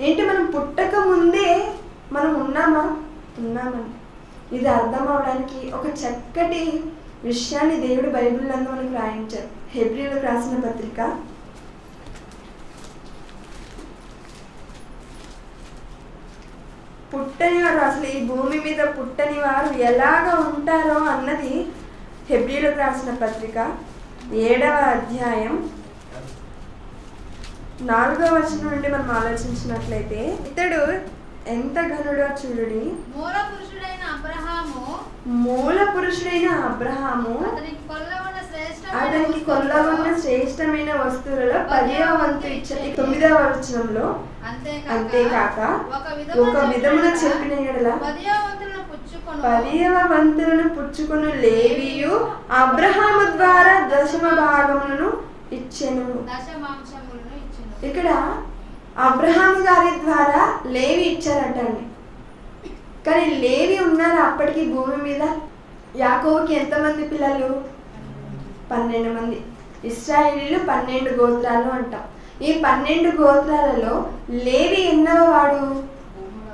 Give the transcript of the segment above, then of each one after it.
ఏంటి మనం పుట్టక ముందే మనం ఉన్నామా? ఉన్నామండి ఇది అర్థం అవడానికి ఒక చక్కటి విషయాన్ని దేవుడు బైబిల్ నందు మనకు రాయించారు. హెబ్రిలకు రాసిన పత్రిక. పుట్టని వారు అసలు ఈ భూమి మీద పుట్టని వారు ఎలాగ ఉంటారో అన్నది హెబ్రిలకు రాసిన పత్రిక. ఏడవ అధ్యాయం. నాలుగవ వచనం నుండి మనం ఆలోచించినట్లయితే ఇతడు ఎంత ఘనుడో చూడుడి. మూల పురుషుడైన అబ్రహాము మూల పురుషుడైన అబ్రహాము అతనికి అతనికి కొల్లవన్న శ్రేష్టమైన వస్తువులలో పదివ వంతు ఇచ్చటి తొమ్మిదవ వచనంలో అంతేకాక ఒక విధమున చెప్పిన ఎడల పదియో వంతులను పుచ్చుకొను లేవియు అబ్రహాము ద్వారా దశమ భాగములను ఇచ్చెను. ఇచ్చును ఇక్కడ అబ్రహాం గారి ద్వారా లేవి ఇచ్చారటండి. కానీ లేవి ఉన్నారు అప్పటికి భూమి మీద. యాకోవుకి ఎంతమంది పిల్లలు? పన్నెండు మంది. ఇస్రాయేలీలు పన్నెండు గోత్రాలు అంటాం. ఈ పన్నెండు గోత్రాలలో లేవి ఎన్నవ వాడు?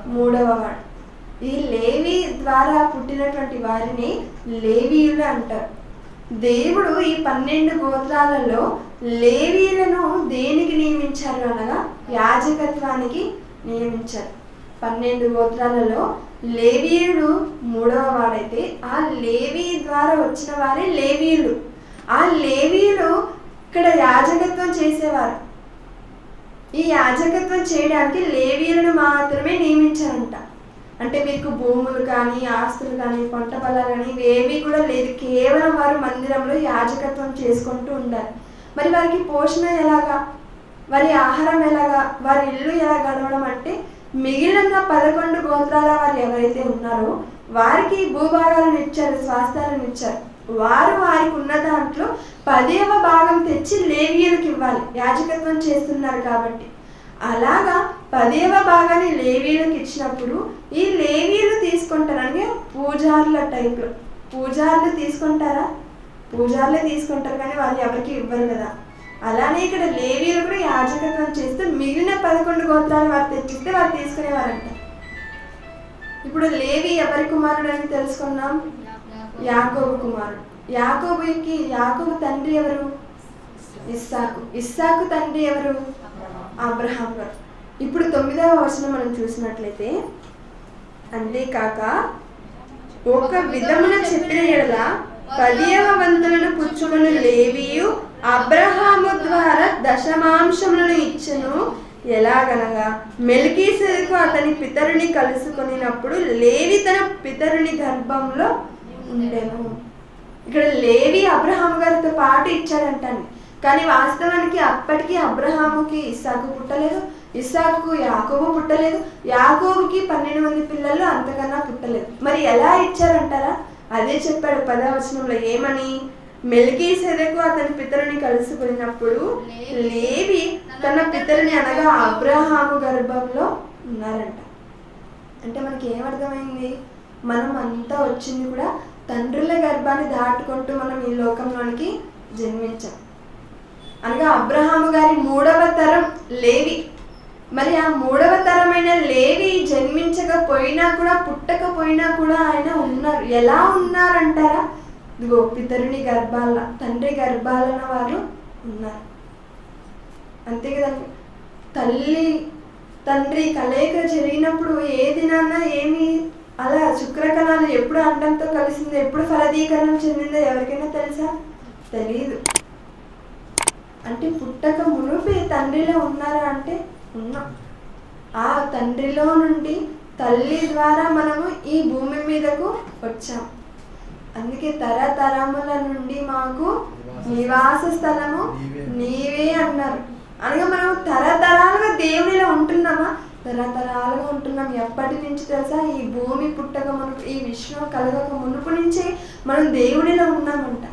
మూడవ వాడు. ఈ లేవి ద్వారా పుట్టినటువంటి వారిని లేవీయులు అంటారు. దేవుడు ఈ పన్నెండు గోత్రాలలో లేవీలను దేనికి నియమించారు అనగా యాజకత్వానికి నియమించారు. పన్నెండు గోత్రాలలో లేవీయుడు మూడవ వాడైతే ఆ లేవీ ద్వారా వచ్చిన వారే లేవీయులు. ఆ లేవీయులు ఇక్కడ యాజకత్వం చేసేవారు. ఈ యాజకత్వం చేయడానికి లేవీయులను మాత్రమే నియమించారంట. అంటే మీకు భూములు కానీ ఆస్తులు కానీ పంట పొలాలు కానీ ఇవేవి కూడా లేదు. కేవలం వారు మందిరంలో యాజకత్వం చేసుకుంటూ ఉండాలి. మరి వారికి పోషణ ఎలాగా? వారి ఆహారం ఎలాగా? వారి ఇల్లు ఎలా గడవడం అంటే మిగిలిన పదకొండు గోత్రాల వారు ఎవరైతే ఉన్నారో వారికి భూభాగాలను ఇచ్చారు స్వాస్థాలను ఇచ్చారు. వారు వారికి ఉన్న దాంట్లో పదేవ భాగం తెచ్చి లేవీయులకు ఇవ్వాలి. యాజకత్వం చేస్తున్నారు కాబట్టి. అలాగా పదేవ భాగాన్ని లేవీలకు ఇచ్చినప్పుడు ఈ లేవీలు తీసుకుంటారు అంటే పూజారుల టైప్లో పూజారులు తీసుకుంటారా? పూజారులే తీసుకుంటారు కానీ వాళ్ళు ఎవరికి ఇవ్వరు కదా. అలానే ఇక్కడ లేవీలు కూడా యాజకత్వం చేస్తే మిగిలిన పదకొండు గోత్రాలు వారు తెచ్చిస్తే వారు తీసుకునేవారంట. ఇప్పుడు లేవి ఎవరి కుమారుడు అని తెలుసుకున్నాం యాకోబు కుమారుడు. యాకోబుకి యాకోబు తండ్రి ఎవరు? ఇస్సాకు. ఇస్సాకు తండ్రి ఎవరు? అబ్రహాం ఇప్పుడు తొమ్మిదవ వచనం మనం చూసినట్లయితే అంతేకాక ఒక విధమున చెప్పిన ఎడల పదియవ వంతులను పుచ్చుమను లేవియు అబ్రహాము ద్వారా దశమాంశములను ఇచ్చను. ఎలాగనగా మెల్కీసెదకు అతని పితరుని కలుసుకొనినప్పుడు లేవి తన పితరుని గర్భంలో ఉండెను. ఇక్కడ లేవి అబ్రహాం గారితో పాటు ఇచ్చాడంటాను కానీ వాస్తవానికి అప్పటికి అబ్రహాముకి ఇస్సాకు పుట్టలేదు. ఇస్సాకు యాకోబు పుట్టలేదు. యాకోబుకి పన్నెండు మంది పిల్లలు అంతకన్నా పుట్టలేదు. మరి ఎలా ఇచ్చారంటారా? అదే చెప్పాడు పదవచనంలో. ఏమని? మెల్కీ సెదకు అతని పితరుని కలుసుకున్నప్పుడు లేవి తన పితరుని అనగా అబ్రహాము గర్భంలో ఉన్నారంట. అంటే మనకి ఏమర్థమైంది మనం అంతా వచ్చింది కూడా తండ్రుల గర్భాన్ని దాటుకుంటూ మనం ఈ లోకంలోనికి జన్మించాం. అనగా అబ్రహాము గారి మూడవ తరం లేవి. మరి ఆ మూడవ తరమైన లేవి జన్మించకపోయినా కూడా పుట్టకపోయినా కూడా ఆయన ఉన్నారు. ఎలా ఉన్నారంటారా? ఇదిగో పితరుని గర్భాల తండ్రి గర్భాలన వారు ఉన్నారు. అంతే కదండి. తల్లి తండ్రి కలయిక జరిగినప్పుడు ఏ దినాన ఏమి అలా శుక్రకణాలు ఎప్పుడు అండంతో కలిసిందో ఎప్పుడు ఫలదీకరణం చెందిందో ఎవరికైనా తెలుసా? తెలియదు అంటే పుట్టక మునుపు తండ్రిలో ఉన్నారా అంటే ఉన్నాం. ఆ తండ్రిలో నుండి తల్లి ద్వారా మనము ఈ భూమి మీదకు వచ్చాం. అందుకే తరతరముల నుండి మాకు నివాస స్థలము నీవే అన్నారు. అనగా మనం తరతరాలుగా దేవునిలో ఉంటున్నామా? తరతరాలుగా ఉంటున్నాం. ఎప్పటి నుంచి తెలుసా? ఈ భూమి పుట్టక మనకు ఈ విశ్వం కలగక మునుపు నుంచే మనం దేవునిలో ఉన్నామంట.